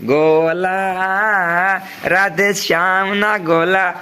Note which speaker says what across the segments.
Speaker 1: ગોલા, રાધે શ્યામ ના ગોલા.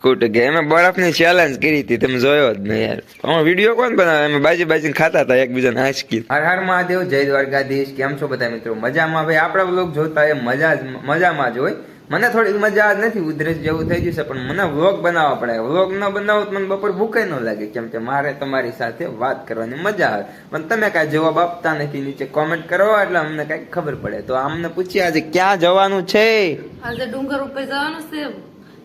Speaker 1: કુટ કે બરફ બરફની ચેલેન્જ કરી હતી, તમે જોયો જ નહીં યાર. અમે વીડિયો કોણ બનાવે? અમે બાજી બાજી ખાતા હતા, એકબીજાને હાંચકી હર હર મહાદેવ, જય દ્વારકાધીશ. કેમ છો બધા મિત્રો? મજામાં? ભાઈ, આપણા બ્લોગ જોતા એ મજા મજામાં જ હોય. મને થોડીક મજા નથી ઉધરસ જેવું થઈ ગયું છે, પણ મને વ્લોગ બનાવવા પડે. વ્લોગ ન બનાવો તો મને બપોર ભૂખે ન લાગે, કેમ કે મારે તમારી સાથે વાત કરવાની મજા આવે. પણ તમે કાંઈ જવાબ આપતા નથી, નીચે કોમેન્ટ કરો એટલે અમને કાંઈક ખબર પડે. તો અમને પૂછીએ, આજે ક્યાં જવાનું છે?
Speaker 2: આજે ડુંગર ઉપર જવાનું છે.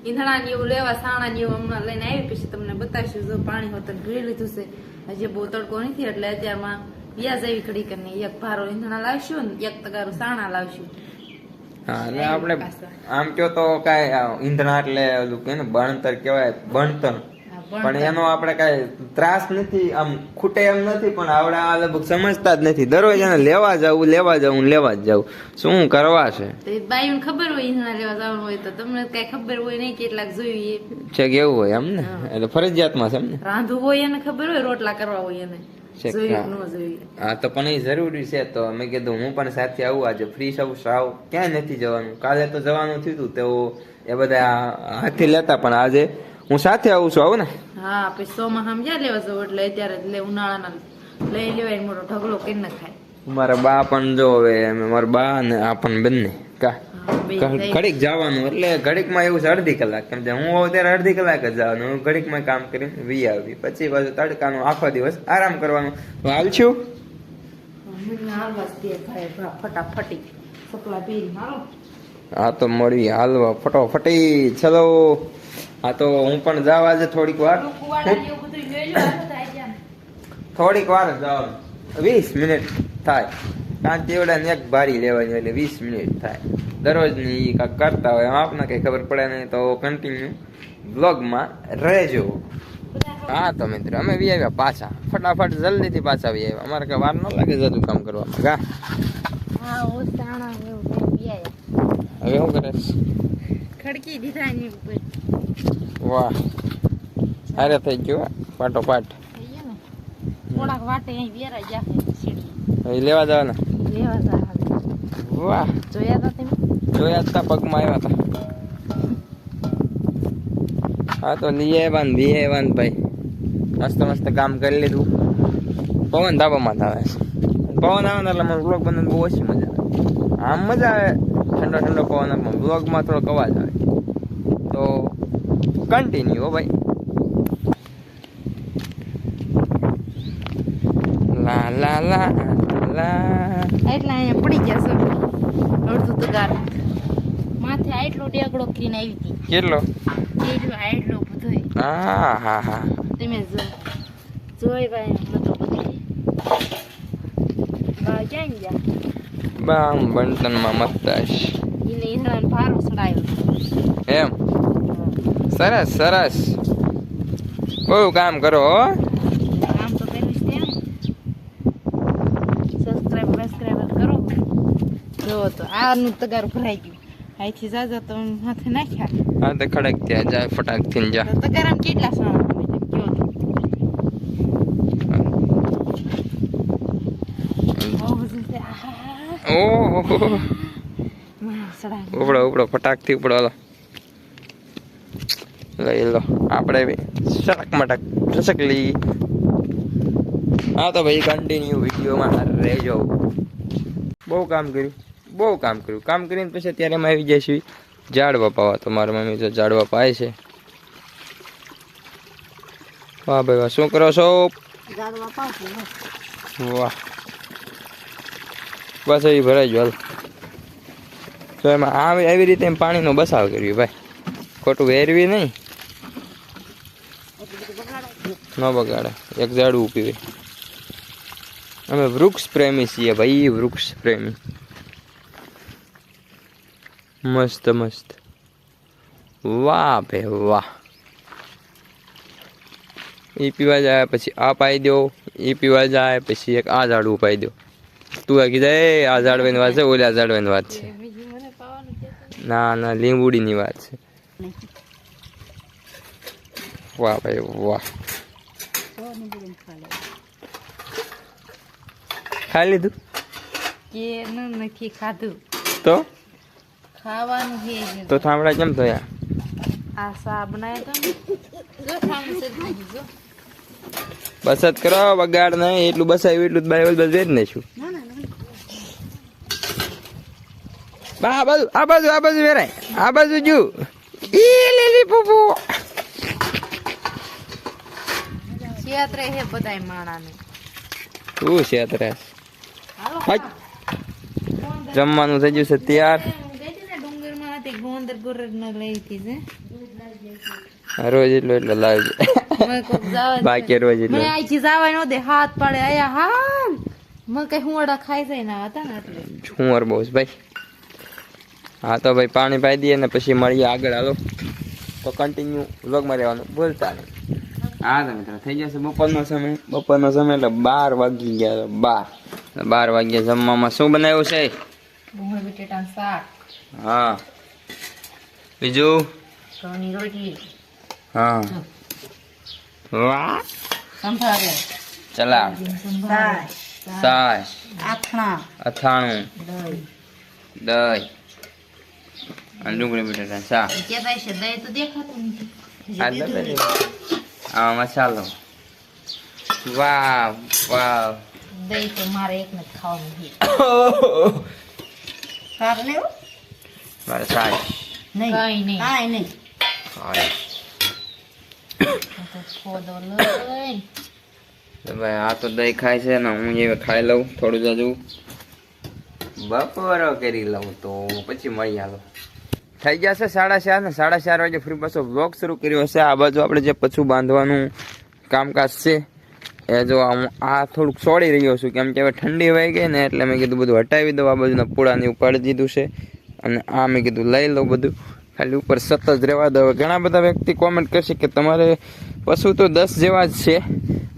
Speaker 2: ઈંધણા ને એવું લેવા સાણા ને એવું હમણાં લઈને આવી, પછી તમને બતાવીશું, જો પાણી હોતર પી લીધું છે. હજી બહુ તડકો નથી, એટલે અત્યારમાં વ્યાજ આવી ઘડી કરીને એક ભારો ઈંધણા લાવશું ને એક તગારું સાણા લાવશું.
Speaker 1: હા એટલે આપણે આમ કયો તો કાંઈ ઈંધણા એટલે ઓલું કે ને ભણતર કહેવાય ભણતર પણ એનો આપણે કાંઈ ત્રાસ નથી આમ ખૂટે એમ નથી પણ આપણે આ લગભગ સમજતા જ નથી. દરરોજ એને લેવા જવું લેવા જવું લેવા જ જવું. શું કરવા છે?
Speaker 2: તો એ ખબર હોય ઈંધણા લેવા જવાનું હોય તો તમને કઈ ખબર હોય નહીં કેટલાક જોયું
Speaker 1: છે કેવું હોય એમ ને એટલે ફરજિયાતમાં છે એમને?
Speaker 2: રાંધવું હોય એને ખબર હોય રોટલા કરવા હોય એને.
Speaker 1: હા તો પણ એ જરૂરી છે. તો મેં કીધું હું પણ સાથે આવું આજે. ફ્રી છું સાવ. ક્યાંય નથી જવાનું? કાલે તો જવાનું થયું હતું તો એ બધા હાથી લેતા પણ આજે હું સાથે આવું છું. આવું ને?
Speaker 2: હા પછી સોમાં સમજ્યા લેવા જવું? એટલે અત્યારે એટલે લે ઉનાળાના લઈ લેવાય મોટો ઢગલો કરી નખાય.
Speaker 1: મારા બા પણ જો હવે મારા બા અને આ પણ બંને. કા. ઘડીક જવાનું એટલે ઘડીકમાં એવું છે અડધી કલાક. કેમ કે હું હોઉં ત્યારે અડધી કલાક જ જવાનું હું ઘડીકમાં કામ કરીને વી આવી. પછી પાછું તડકાનો આખો દિવસ આરામ કરવાનો. તો હાલ છું?
Speaker 2: મને હાલવા જ દે ભાઈ ભા ફટાફટી સપલા હાલો.
Speaker 1: હા તો મળી હાલવા ફટોફટી ચલો આ તો હું પણ જવા આજે થોડીક વાર.
Speaker 2: કુવાડા.
Speaker 1: થોડીક વાર જવાનું. વીસ મિનિટ થાય. કાંચ એવડા ને એક ભારી લેવાની એટલે વીસ મિનિટ થાય. દરરોજની કાંક કરતા હોય આપને કંઈ ખબર પડે નહીં તો કન્ટિન્યુ બ્લોગમાં રહેજો. હા તો મિત્રો અમે બી આવ્યા પાછા. ફટાફટ જલ્દીથી પાછા વી આવ્યા. અમારે કઈ વાર ન લાગે જતું કામ કરવામાં. ગા હવે શું કરે?
Speaker 2: ખડકી દીધા ની ઉપર.
Speaker 1: વાહ. હારે થઈ ગયો પાટો પાટ
Speaker 2: થોડાક વાટે અહીં વેરા ગયા
Speaker 1: હવે લેવા જવાના?
Speaker 2: લેવા જવાના.
Speaker 1: વાહ.
Speaker 2: જોયા તા તમે?
Speaker 1: જોયા હતા પગમાં આવ્યા હતા હા તો લઈ આવ્યા ને લઈ આવ્યા ભાઈ. મસ્ત મસ્ત કામ કરી લીધું. પવન ધાબામાં આવે છે. પવન આવે એટલે મને બ્લોગ બનાવવાની બહુ ઓછી મજા આવે. આમ મજા આવે, ઠંડો ઠંડો પવન આવે બ્લોગમાં થોડોક અવાજ આવે. તો કન્ટિન્યુ ભાઈ. લા લા લા લા.
Speaker 2: એટલે અહીંયા પડી ગયા છે. અડધું તગાર માથે આટલો ડેગડો કરીને આવી હતી.
Speaker 1: કેટલો?
Speaker 2: કેટલો આટલો બધો
Speaker 1: હા હા હા.
Speaker 2: તમે જો જોઈ ભાઈ બધો બધો. બા ક્યાં ગયા?
Speaker 1: બામ બંટનમાં મસ્તાશ
Speaker 2: એને ઈંધણાનો ભારો ચડાયો
Speaker 1: એમ? સરસ સરસ. બહુ કામ કરો હો
Speaker 2: આમ તો કર્યું છે એમ સબસ્ક્રાઇબ બસ્ક્રાઇબ કરો જો તો આનું તગાર ભરાઈ ગયું. અહીંથી જાજો તો માથે નાખ્યા.
Speaker 1: હા તો ખડક ત્યાં જા ફટાક થઈને જા.
Speaker 2: તો આમ કેટલા આહા
Speaker 1: ઓહો. ઉપડો ઉપડો ફટાકથી ઉપડો હાલો. લઈ લો. આપણે બી સટક મટક ઠસકલી હા તો ભાઈ કન્ટિન્યુ વિડીયોમાં રહેજો. બહુ કામ કર્યું. બહુ કામ કર્યું. કામ કરીને પછી અત્યારે અમે આવી જઈશું. ઝાડવા પાવા તો મારા મમ્મી તો ઝાડવા પાય છે. વાહ ભાઈ વાહ. શું કરો છો? વાહ. બસ એ ભરાઈ ગયો. તો એમાં આવી આવી રીતે એમ પાણીનો બસાવ કર્યો ભાઈ. ખોટું વેરવી નહીં. ન બગાડે. એક ઝાડવું પીવે અમે વૃક્ષ પ્રેમી છીએ ભાઈ વૃક્ષ પ્રેમી. મસ્ત મસ્ત. વાહ ભે વાહ. એ પીવા જાય પછી આ પાઈ દો એ પીવા જાય પછી એક આ ઝાડવું પાઈ દો તું આ કીધા એ આ ઝાડવાની વાત છે ઓલા ઝાડવાની વાત છે.
Speaker 2: બીજું છે
Speaker 1: ના ના લીંબુડીની વાત છે. વાહ ભાઈ વાહ. ખાઈ લીધું?
Speaker 2: કે નથી ખાધું.
Speaker 1: તો?
Speaker 2: ખાવાનું
Speaker 1: તો થાંભળા કેમ થયા
Speaker 2: આ સા બનાવ્યો તો ને. જો ખાવાનું છે નહીં, જો.
Speaker 1: બસ જ કરો બગાડ નહીં એટલું બસાવ્યું એટલું જ બાઈબલ બસ વેચ નાખ્યું. આ બાજુ આ બાજુ આ બાજુ વેરાય. આ બાજુ જુ. ઈ લીલી પૂપુ
Speaker 2: ક્ષેત્રે હે બધાય માણાને.
Speaker 1: શું છે અત્યારે
Speaker 2: હાલો
Speaker 1: જમવાનું થઈ ગયું છે તૈયાર
Speaker 2: હું ગઈ હતી ને ડુંગરમાં હતી ગોંદર ગુરરનો લઈ હતી છે
Speaker 1: રોજ એટલો એટલો લાવજો. બાકી રોજ એટલો.
Speaker 2: મને જવા નો દે હાથ પાડે આયા હાલ. મને કઈ હુંડા ખાઈ જાય ના હતા ને એટલે.
Speaker 1: શું અર ભાઈ. હા તો ભાઈ પાણી પાઈ દઈએ ને પછી મળીએ આગળ. હાલો. તો કન્ટિન્યુ વ્લોગમાં રહેવાનું. બોલતા નહીં હા તો મિત્રો થઈ જશે બપોરનો સમય. બપોરનો સમય એટલે બાર વાગી ગયા બાર. બાર વાગ્યા જમવામાં શું બનાવ્યું છે? હા. બીજું?
Speaker 2: સોની રોટલી
Speaker 1: હા. વાહ.
Speaker 2: સંભારે
Speaker 1: ચલા. સાય.
Speaker 2: આથણા.
Speaker 1: અથાણું.
Speaker 2: દહીં.
Speaker 1: અને ડુંગળી બટાટા કે
Speaker 2: ભાઈ છે દહીં તો દેખાતું નથી.
Speaker 1: આ મસાલો. વાહ વાહ.
Speaker 2: દહીં તો મારે એકને જ ખાવાનું છે.
Speaker 1: મારે સાસ
Speaker 2: નહીં.
Speaker 3: કાંઈ નહીં.
Speaker 1: ભાઈ આ તો દહીં ખાય છે ને હું એ ખાઈ લઉં થોડું જાજુ બપોરો કરી લઉં તો પછી મળી આલો. થઈ જશે સાડા ચાર ને સાડા ચાર વાગે ફરી પાછો બ્લોગ શરૂ કર્યો હશે. આ બાજુ આપણે જે પછું બાંધવાનું કામકાજ છે એ જો આ હું આ થોડુંક છોડી રહ્યો છું. કેમ કે હવે ઠંડી વહી ગઈ ને એટલે મેં કીધું બધું હટાવી દઉં. આ બાજુના પૂળાની ઉપાડી દીધું છે. અને આ મેં કીધું, લઈ લો બધું. ખાલી ઉપર સતત જ રહેવા દો. ઘણા બધા વ્યક્તિ કોમેન્ટ કરશે કે તમારે પશુ તો દસ જેવા જ છે.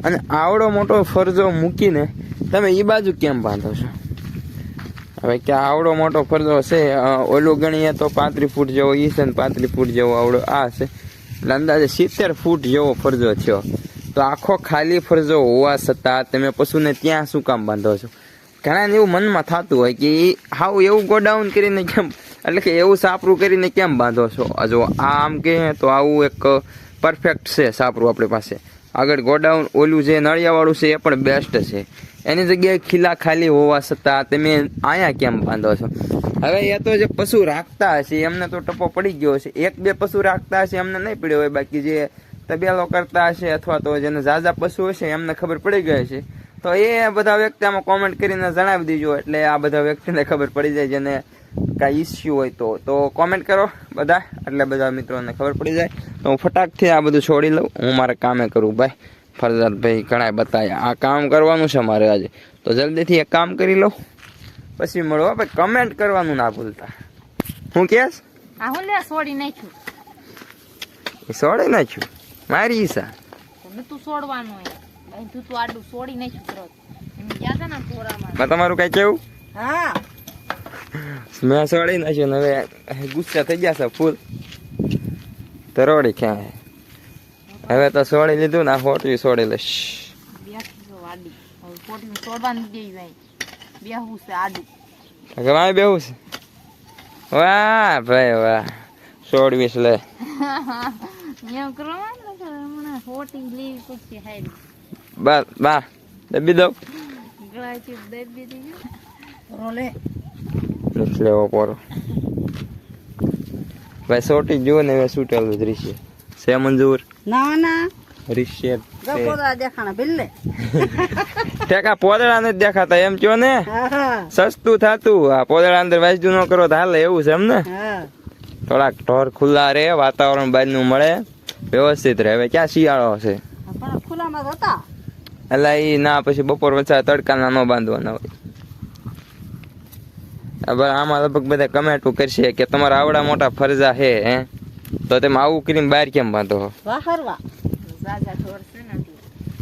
Speaker 1: અને આવડો મોટો ફરજો મૂકીને તમે એ બાજુ કેમ બાંધો છો? હવે કે આવડો મોટો ફરજો છે ઓલું ગણીએ તો પાંત્રીસ ફૂટ જેવો એ છે ને પાંત્રીસ ફૂટ જેવો આવડો આ છે. એટલે અંદાજે સિત્તેર ફૂટ જેવો ફરજો થયો. તો આખો ખાલી ફરજો હોવા છતાં તમે પશુને ત્યાં શું કામ બાંધો છો? ઘણાને એવું મનમાં થતું હોય કે હાવ એવું ગોડાઉન કરીને કેમ, એટલે કે એવું સાપરું કરીને કેમ બાંધો છો? જો આ આમ કહે તો આવું એક પરફેક્ટ છે સાપરું આપણી પાસે. આગળ ગોડાઉન ઓલું જે નળિયાવાળું છે એ પણ બેસ્ટ છે. એની જગ્યાએ ખીલા ખાલી હોવા છતાં તમે અહીંયા કેમ બાંધો છો? હવે એ તો જે પશુ રાખતા હશે, એમને તો ટપો પડી ગયો હશે એક બે પશુ રાખતા હશે, એમને નહીં પડ્યો હોય. બાકી જે તબેલો કરતા હશે અથવા તો જેને ઝાઝા પશુ હશે, એમને ખબર પડી ગઈ હશે. તો એ બધા વ્યક્તિ આમાં કોમેન્ટ કરીને જણાવી દેજો. એટલે આ બધા વ્યક્તિને ખબર પડી જાય જેને કાંઈ ઇસ્યુ હોય તો. તો કોમેન્ટ કરો બધા. એટલે બધા મિત્રોને ખબર પડી જાય. તો હું ફટાકથી આ બધું છોડી લઉં. હું મારે કામે કરું ભાઈ. ફરજાદ ભાઈ ઘણા બતાવ્યા આ કામ કરવાનું છે મારે આજે. તો જલ્દીથી એક કામ કરી લઉં. પછી મળો હો ભાઈ. કમેન્ટ કરવાનું ના ભૂલતા. હું કેસ?
Speaker 2: હું લે છોડી નાખ્યું.
Speaker 1: છોડી નાખ્યું? મારી ઈચ્છા
Speaker 2: તું છોડવાનું અહીં તું તું આડું છોડી નહીં તરત એમ ક્યાં હતા ને તોરામાં
Speaker 1: માં તમારું કઈ કેવું?
Speaker 3: હા.
Speaker 1: મેં સોડી નાખ્યું ને હવે ગુસ્સા થઈ ગયા છે ફૂલ. તરોડી ક્યાં હવે તો સોડી લીધું ને હોટવી છોડી લઈશ.
Speaker 2: બેઠી છો
Speaker 1: વાહ ભાઈ વાહ. છોડવીશ લે.
Speaker 2: એમ હોટી લેવી હારી.
Speaker 1: બસ બા દબી દઉં
Speaker 2: ગળા debi દબી Role.
Speaker 3: રોલે
Speaker 1: નથી poro. પોરો ભાઈ સોટી જુઓ ને હવે છૂટેલું દૃશ્ય છે મંજૂર
Speaker 3: ના ના બિલ્લે
Speaker 1: ઠેકા પોદળા નથી દેખાતા એમ કયો ને
Speaker 3: હા હા
Speaker 1: સસ્તું થાતું આ પોદળા અંદર વાજુ ન કરો તો હાલે એવું છે એમ ને થોડાક ઢોર ખુલ્લા રે વાતાવરણ બાજુનું મળે વ્યવસ્થિત રહે હવે ક્યાં શિયાળો છે
Speaker 3: ખુલ્લામાં હતા
Speaker 1: એટલે એ ના પછી બપોર વચ્ચે તડકાના ન બાંધવાના હોય. હવે આમાં લગભગ બધા કમેન્ટો કરશે કે તમારા આવડા મોટા ફરજા હે હે? તો તેમાં આવું કરીને બહાર કેમ બાંધો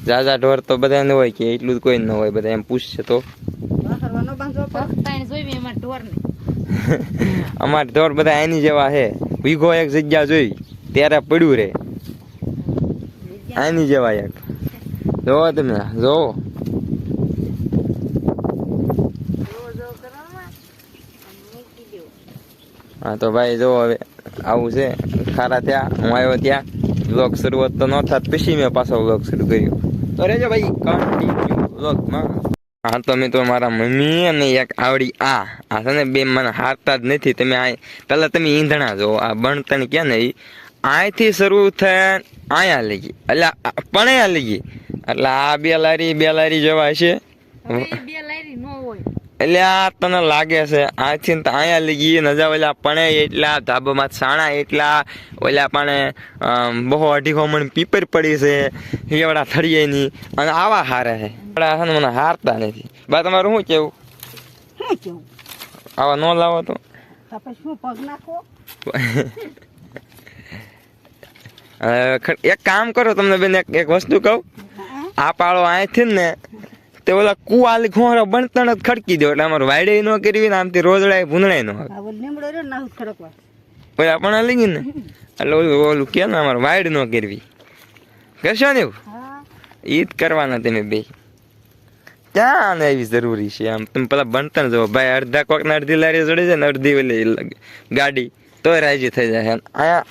Speaker 2: જાજા ઢોર
Speaker 1: તો બધા બધાને હોય કે એટલું જ કોઈ ન હોય બધા એમ પૂછશે તો.
Speaker 3: ન
Speaker 2: ને
Speaker 1: અમારે ઢોર બધા એની જેવા હે. વીઘો એક જગ્યા જોઈ ત્યારે પડ્યું રે. આની જેવા એક. જોવો તમે, જોવો. હા, તો ભાઈ જો હવે, આવું છે. ખારા ત્યાં હું આવ્યો ત્યાં. વ્લોગ શરૂઆત તો ન થાત, પછી મેં પાછો વ્લોગ શરૂ કર્યો. તો રેજો ભાઈ કન્ટિન્યુ વ્લોગમાં હા, તો મિત્રો, મારા મમ્મી અને એક આવડી આ. આ છે ને બે મને હારતા જ નથી. તમે આ, પહેલાં તમે ઈંધણા જો આ બણતણ ક્યાં ને અહીંથી શરૂ થાય, અહીંયા લઈ ગઈ. એટલે પણ અહીંયા લઈ ગઈ. એટલે આ બે લારી બે લારી જેવા છે.
Speaker 2: હવે બે લારી નો હોય.
Speaker 1: એટલે આ તને લાગે છે આથી અહીંયા લઈ ગઈ નજા ઓલા પણે એટલા ધાબામાં સાણા એટલા ઓલા પાણે બહુ અઢી મણ પીપર પડી છે એવડા થળિયેની અને આવા હારે છે. એવડા છે ને મને હારતા નથી. બા તમારું શું કેવું?
Speaker 3: શું કેવું?
Speaker 1: આવા ન લાવો તો.
Speaker 3: શું પગ નાખો?
Speaker 1: એક કામ કરો તમને બેન એક એક વસ્તુ કહું. આ પાળો અહીંથી ને તે ઓલા કુવાલી ખોરો બણતણ જ ખડકી દો એટલે અમારું વાયડે ન કરવી ને આમથી રોજડાય ભૂંદડાય નો
Speaker 3: ઓલો
Speaker 1: પણ લઈ ગઈ ને? એટલે ઓલું ઓલું કે ને અમારે વાયડ ન કરવી. કરશો ને એવું? એ જ કરવાના તમે બે. ક્યાં આને એવી જરૂરી છે આમ? તમે પેલા બનતા જવો ભાઈ અડધા કોક ને અડધી લારી ચડી જાય ને અડધી ઓલી ગાડી તો રાજી થઈ જાય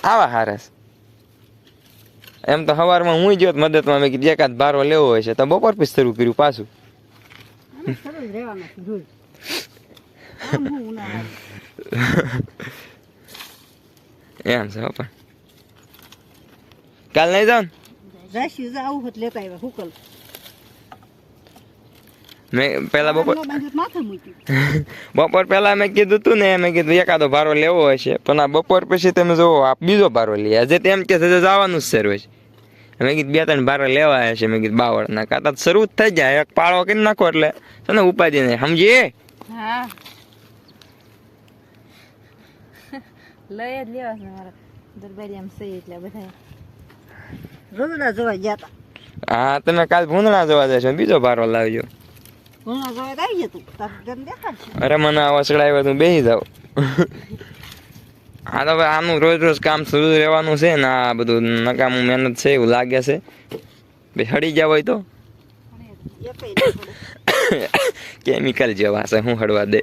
Speaker 1: આવા હારસ એમ તો સવારમાં હું જોત મદદમાં મેં કીધું એકાદ બારો લેવો હોય છે. તો બપોર પછી શરૂ કર્યું પાછું. એમ છે પણ. કાલ નહીં
Speaker 3: જાઉં
Speaker 1: મેં પેલા બપોર બપોર પહેલા મેં કીધું તું ને મેં કીધું એકાદો ભારો લેવો હોય છે. પણ આ બપોર પછી તમે જોવો આ બીજો ભારો લઈએ આજે તેમ કે જવાનું જ છે. રોજ મેં કીધું બે ત્રણ ભારો લેવા આવ્યા છે. મેં કીધું બાવળના કાતા શરૂ થઈ જાય. એક પાળો કરી નાખો એટલે. તને ઉપાય ઉપાધિ નહીં. સમજીએ
Speaker 2: હા. લઈ જ લેવા છે મારા. દરબારી આમ સહી એટલે બધા
Speaker 3: રોજડા જોવા ગયા હતા
Speaker 1: હા તમે કાલ ભૂંદણા જોવા જશો. બીજો ભારો લાવજો.
Speaker 3: ભૂંદડા જોવા આવી જતું તાર ઘર દેખાડશે.
Speaker 1: અરે મને આ વસડાવ્યો તું બેસી જાવ. હા, તો હવે આનું રોજ રોજ કામ શરૂ રહેવાનું છે ને આ બધું નકામું મહેનત છે એવું લાગે છે. બે હળી ગયા હોય તો. કેમિકલ જેવા છે, હું હળવા દે.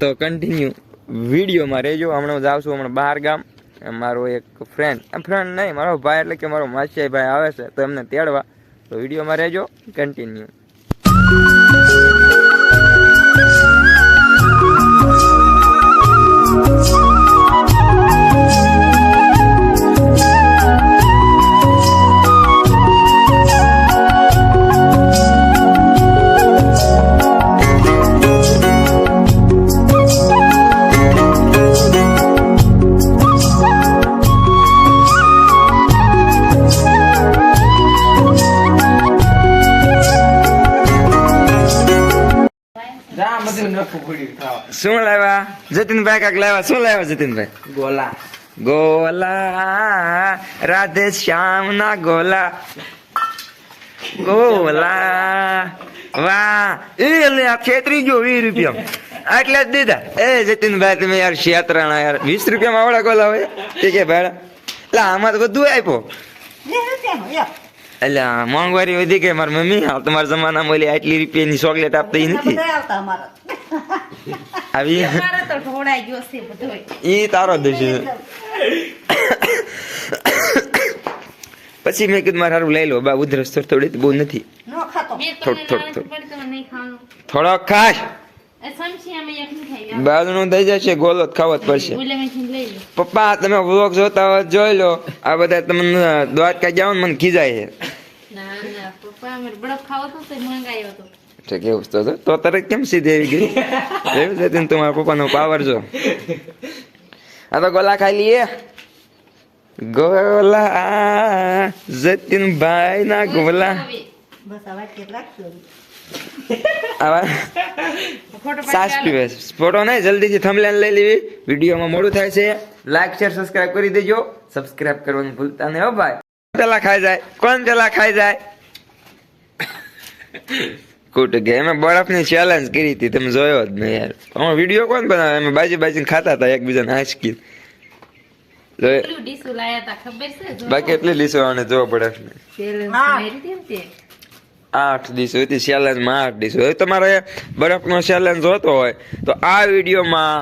Speaker 1: તો કન્ટિન્યુ વિડીયોમાં રહેજો. હમણાં જાઉં છું હમણાં બહાર ગામ. મારો એક ફ્રેન્ડ ફ્રેન્ડ નહીં, મારો ભાઈ એટલે કે મારો માસિયાઈ ભાઈ આવે છે, તો એમને તેડવા. તો વિડીયોમાં રહેજો. કન્ટિન્યુ કાક લાવ્યા? શું લાવ્યા જતીનભાઈ?
Speaker 4: ગોલા.
Speaker 1: ગોલા રાધે શ્યામ ના ગોલા. ગોલા. વાહ એ લે આ ખેતરી જો વીસ રૂપિયા આટલા જ દીધા. એ જતીનભાઈ તમે યાર શેતરાણા યાર. વીસ રૂપિયામાં આવડા ગોલા હોય? કે ભાડા. એટલે આમાં તો બધું આપ્યો. એટલે આ મોંઘવારી વધી ગઈ મારી મમ્મી હાલ તમારા જમાનામાં ઓલી આટલી રૂપિયાની ચોકલેટ આપતી નથી. આવી? ઈ તારો દોષ પછી મેં કીધું મારે સારું લઈ લો બા ઉધરસ થોડી થોડી બહુ નથી.
Speaker 3: નો ખાતો.
Speaker 2: મેં
Speaker 1: થોડ- થોડ-
Speaker 2: ખાવાનું.
Speaker 1: થોડોક. ખાશ
Speaker 2: એ
Speaker 1: બાજુનું થઈ જશે ગોલો જ ખાવો જ પડશે પપ્પા તમે વ્લોગ જોતા હોય જોઈ લો. આ બધા તમને દ્વારકા જાઓ ને મને ખીજાય છે.
Speaker 2: તો તે
Speaker 1: તો કેવું તો તો તરત કેમ સીધી આવી ગઈ? એવું છે ને તમારા પપ્પાનો પાવર જો. આ તો ગોલા ખાઈ લઈએ. ગોલા જતીનભાઈ ના ગોલા.
Speaker 3: બસ
Speaker 1: આવા
Speaker 2: ફોટો
Speaker 1: સાસ પીવે. ફોટો નહીં જલ્દીથી થમલેન લઈ લેવી. વિડીયોમાં મોડું થાય છે. લાઈક શેર સબસ્ક્રાઇબ કરી દેજો. સબસ્ક્રાઇબ કરવાનું ભૂલતા નહીં હો ભાઈ. પેલા ખાઈ જાય? કોણ પેલા ખાઈ જાય? કુટ કે એમાં બરફની ચેલેન્જ કરી હતી. તમે જોયો જ નહીં યાર. અમે વીડિયો કોણ બનાવે? અમે બાજી બાજી ખાતા હતા એકબીજાને
Speaker 2: જો
Speaker 1: બાકી એટલી લીસો અને જો બરફની આઠ દિવસ હતી ચેલેન્જમાં આઠ દિવસ હવે તમારે બરફનો ચેલેન્જ જોતો હોય, તો આ વિડીયોમાં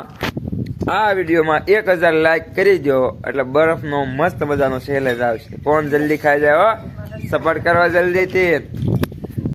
Speaker 1: આ વિડીયોમાં એક હજાર લાઈક કરી દો. એટલે બરફનો મસ્ત મજાનો સેલેજ આવશે. કોણ જલ્દી ખાઈ જાય હો. સપોર્ટ કરવા જલ્દીથી.